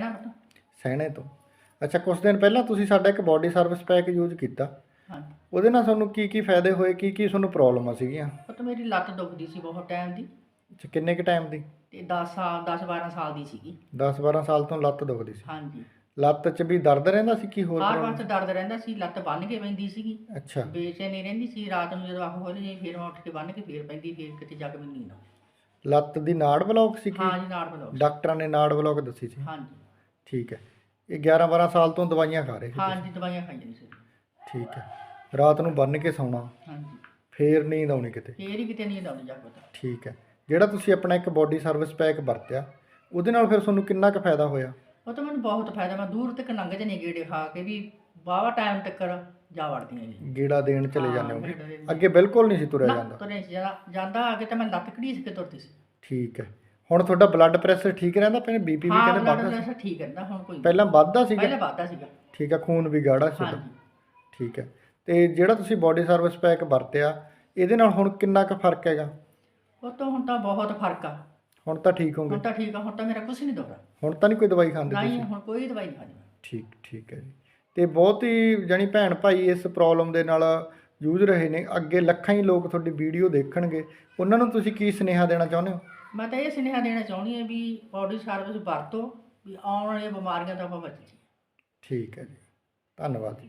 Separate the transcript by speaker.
Speaker 1: ਨਾ ਪਤਾ
Speaker 2: ਸਹਿਣੇ ਤੋਂ। ਅੱਛਾ ਕੁਝ ਦਿਨ ਪਹਿਲਾਂ ਤੁਸੀਂ ਸਾਡਾ ਇੱਕ ਬਾਡੀ ਸਰਵਿਸ ਪੈਕ ਯੂਜ਼ ਕੀਤਾ।
Speaker 1: ਹਾਂਜੀ।
Speaker 2: ਉਹਦੇ ਨਾਲ ਤੁਹਾਨੂੰ ਕੀ ਕੀ ਫਾਇਦੇ ਹੋਏ ਕੀ ਕੀ ਤੁਹਾਨੂੰ ਪ੍ਰੋਬਲਮਾਂ ਸੀਗੀਆਂ?
Speaker 1: ਉਹ ਤਾਂ ਮੇਰੀ ਲੱਤ ਦੁਖਦੀ ਸੀ ਬਹੁਤ ਟਾਈਮ ਦੀ।
Speaker 2: ਅੱਛਾ ਕਿੰਨੇ ਕੁ ਟਾਈਮ ਦੀ?
Speaker 1: ਤੇ 10 ਸਾਲ 10 12 ਸਾਲ ਦੀ ਸੀਗੀ।
Speaker 2: 10 12 ਸਾਲ ਤੋਂ ਲੱਤ ਦੁਖਦੀ ਸੀ।
Speaker 1: ਹਾਂਜੀ।
Speaker 2: ਲੱਤ 'ਚ ਵੀ ਦਰਦ ਰਹਿੰਦਾ ਸੀ ਕੀ ਹੋਰ
Speaker 1: ਹਰ
Speaker 2: problem?
Speaker 1: ਵਕਤ ਦਰਦ ਰਹਿੰਦਾ ਸੀ ਲੱਤ ਬੰਨ ਕੇ ਪੈਂਦੀ ਸੀਗੀ।
Speaker 2: ਅੱਛਾ।
Speaker 1: ਬੇਚੈਨੀ ਰਹਿੰਦੀ ਸੀ ਰਾਤ ਨੂੰ ਜਦੋਂ ਅੱਖ ਖੋਲ ਜੇ ਫਿਰ ਮੈਂ ਉੱਠ ਕੇ ਬੰਨ ਕੇ ਫੇਰ ਪੈਂਦੀ ਫਿਰ ਕਿਤੇ ਜਾ ਕੇ ਮੈਨੂੰ ਨੀਂਦ ਆਉਂਦੀ।
Speaker 2: ਲੱਤ ਦੀ ਨਾੜ ਬਲੌਕ ਸੀ ਕੀ
Speaker 1: ਹਾਂਜੀ ਨਾੜ ਬਲੋ
Speaker 2: ਡਾਕਟਰਾਂ ਨੇ ਨਾੜ ਬਲੌਕ ਦੱਸੀ ਸੀ?
Speaker 1: ਹਾਂਜੀ।
Speaker 2: ਠੀਕ ਹੈ। ਇਹ 11 12 ਸਾਲ ਤੋਂ ਦਵਾਈਆਂ ਖਾ ਰਹੇ ਸੀ?
Speaker 1: ਹਾਂਜੀ ਦਵਾਈਆਂ ਖਾਈਆਂ ਸੀ
Speaker 2: ਠੀਕ ਹੈ। ਰਾਤ ਨੂੰ ਬੰਨ ਕੇ ਸੌਣਾ।
Speaker 1: ਹਾਂਜੀ।
Speaker 2: ਫੇਰ ਨੀਂਦ ਆਉਣੀ ਕਿਤੇ।
Speaker 1: ਫੇਰ ਹੀ ਕਿਤੇ ਨੀਂਦ ਆਉਂਦੀ ਜਾ ਕੇ ਪਤਾ
Speaker 2: ਠੀਕ ਹੈ। ਜਿਹੜਾ ਤੁਸੀਂ ਆਪਣਾ ਇੱਕ ਬਾਡੀ ਸਰਵਿਸ ਪੈਕ ਵਰਤਿਆ ਉਹਦੇ ਨਾਲ ਫਿਰ ਤੁਹਾਨੂੰ ਕਿੰਨਾ ਕੁ ਫਾਇਦਾ ਹੋਇਆ?
Speaker 1: ਉਹ ਤਾਂ ਮੈਨੂੰ ਬਹੁਤ ਫਾਇਦਾ। ਮੈਂ ਦੂਰ ਤੱਕ ਲੰਘ ਜਨੇ ਗੇੜੇ ਖਾ ਕੇ ਵੀ ਬਾਵਾ ਟਾਈਮ ਤੱਕ ਜਾ ਵੜਦੀਆਂ ਜੀ
Speaker 2: ਗੇੜਾ ਦੇਣ ਚਲੇ
Speaker 1: ਹਾਂ,
Speaker 2: ਜਾਂਦੇ
Speaker 1: ਦੇਣ।
Speaker 2: ਅੱਗੇ ਬਿਲਕੁਲ ਨਹੀਂ ਸੀ ਤੁਰਿਆ
Speaker 1: ਨਾ
Speaker 2: ਜਾਂਦਾ।
Speaker 1: ਤੁਰੇ ਸੀ। ਜਾਂਦਾ ਅੱਗੇ ਤਾਂ ਮੈਂ ਲੱਤ ਘੜੀਸ ਕੇ ਤੁਰਦੀ ਸੀ।
Speaker 2: ਠੀਕ ਹੈ। ਹੁਣ ਤੁਹਾਡਾ ਬਲੱਡ ਪ੍ਰੈਸ਼ਰ ਠੀਕ ਰਹਿੰਦਾ ਪਹਿਲੇ ਬੀਪੀ ਵੀ
Speaker 1: ਹਾਂ
Speaker 2: ਕਹਿੰਦੇ
Speaker 1: ਬਲੱਡ
Speaker 2: ਵੱਧਦਾ
Speaker 1: ਪ੍ਰੈਸ਼ਰ ਠੀਕ ਰਹਿੰਦਾ ਹੁਣ ਕੋਈ।
Speaker 2: ਪਹਿਲਾਂ ਵੱਧਦਾ ਸੀਗਾ।
Speaker 1: ਪਹਿਲਾਂ ਵੱਧਦਾ ਸੀਗਾ।
Speaker 2: ਠੀਕ ਹੈ ਖੂਨ ਵੀ ਗਾੜਾ ਸੀ ਤੁਹਾਡਾ
Speaker 1: ਹਾਂਜੀ।
Speaker 2: ਠੀਕ ਹੈ ਤੇ ਜਿਹੜਾ ਤੁਸੀਂ ਬਾਡੀ ਸਰਵਿਸ ਪੈਕ ਵਰਤਿਆ ਇਹਦੇ ਨਾਲ ਹੁਣ ਕਿੰਨਾ ਕੁ ਫ਼ਰਕ ਹੈਗਾ?
Speaker 1: ਉਹ ਤੋਂ ਹੁਣ ਤਾਂ ਬਹੁਤ ਫ਼ਰਕ ਆ।
Speaker 2: ਹੁਣ ਤਾਂ ਠੀਕ ਹੋਗੇ।
Speaker 1: ਹੁਣ ਤਾਂ ਠੀਕ ਆ ਹੁਣ ਤਾਂ ਮੇਰਾ ਕੁਝ ਨਹੀਂ ਦੁਖਦਾ
Speaker 2: ਹੁਣ ਤਾਂ ਨਹੀਂ ਕੋਈ ਦਵਾਈ ਖਾਂਦੇ
Speaker 1: ਨਹੀਂ
Speaker 2: ਤੁਸੀਂ?
Speaker 1: ਹੁਣ ਕੋਈ ਦਵਾਈ ਨਹੀਂ ਖਾਣੀ
Speaker 2: ਠੀਕ ਠੀਕ ਹੈ ਜੀ। ਤੇ ਬਹੁਤ ਹੀ ਜਾਣੀ ਭੈਣ ਭਾਈ ਇਸ ਪ੍ਰੋਬਲਮ ਦੇ ਨਾਲ ਜੂਝ ਰਹੇ ਨੇ ਅੱਗੇ ਲੱਖਾਂ ਹੀ ਲੋਕ ਤੁਹਾਡੀ ਵੀਡੀਓ ਦੇਖਣਗੇ। ਉਹਨਾਂ ਨੂੰ ਤੁਸੀਂ ਕੀ ਸੁਨੇਹਾ ਦੇਣਾ ਚਾਹੁੰਦੇ ਹੋ?
Speaker 1: ਮੈਂ ਤਾਂ ਇਹ ਸੁਨੇਹਾ ਦੇਣਾ ਚਾਹੁੰਦੀ ਹਾਂ ਵੀ ਬਾਡੀ ਸਰਵਿਸ ਵਰਤੋ ਵੀ ਆਉਣ ਵਾਲੀਆਂ ਬਿਮਾਰੀਆਂ ਤੋਂ ਆਪਾਂ ਬਚ ਜੀ
Speaker 2: ਠੀਕ ਹੈ ਜੀ। ਧੰਨਵਾਦ। ਜੀ